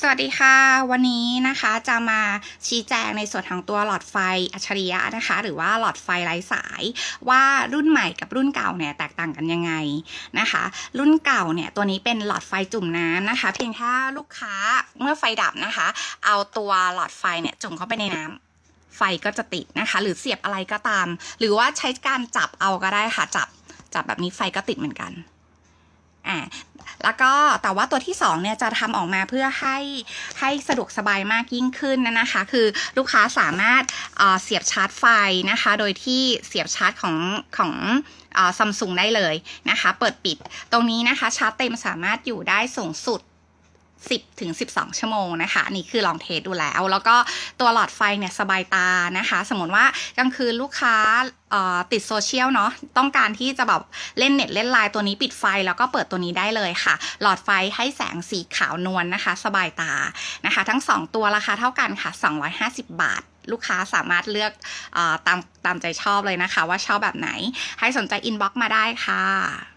สวัสดีค่ะ วันนี้นะคะจะมาชี้แจงในส่วนของตัวหลอดไฟอัจฉริยะนะคะ หรือว่าหลอดไฟไร้สาย ว่ารุ่นใหม่กับรุ่นเก่าเนี่ยแตกต่างกันยังไงนะคะ รุ่นเก่าเนี่ยตัวนี้เป็นหลอดไฟจุ่มน้ำนะคะ เพียงแค่ลูกค้าเมื่อไฟดับนะคะ เอาตัวหลอดไฟเนี่ยจุ่มเข้าไปในน้ำไฟก็จะติดนะคะ หรือเสียบอะไรก็ตาม หรือว่าใช้การจับเอาก็ได้ค่ะจับจับแบบนี้ไฟก็ติดเหมือนกันอ่า แล้วก็แต่ว่าตัวที่2เนี่ยจะทำออกมาเพื่อให้ให้สะดวกสบายมากยิ่งขึ้นนะนะคะ คือลูกค้าสามารถเสียบชาร์จไฟนะคะ โดยที่เสียบชาร์จของของซัมซุงได้เลยนะคะ เปิดปิดตรงนี้นะคะชาร์จเต็มสามารถอยู่ได้สูงสุด 10ถึง12 ชั่วโมงนะคะ นี่คือลองเทสดูแล้ว แล้วก็ตัวหลอดไฟเนี่ยสบายตานะคะ สมมติว่ากลางคืนลูกค้าติดโซเชียลเนาะต้องการที่จะแบบเล่นเน็ตเล่นไลน์ตัวนี้ปิดไฟแล้วก็เปิดตัวนี้ได้เลยค่ะ หลอดไฟให้แสงสีขาวนวลนะคะ สบายตานะคะ ทั้ง 2 ตัวราคาเท่ากันค่ะ 250 บาทลูกค้าสามารถเลือกอตามตามใจชอบเลยนะคะ ว่าชอบแบบไหน ให้สนใจอินบ็อกซ์มาได้ค่ะ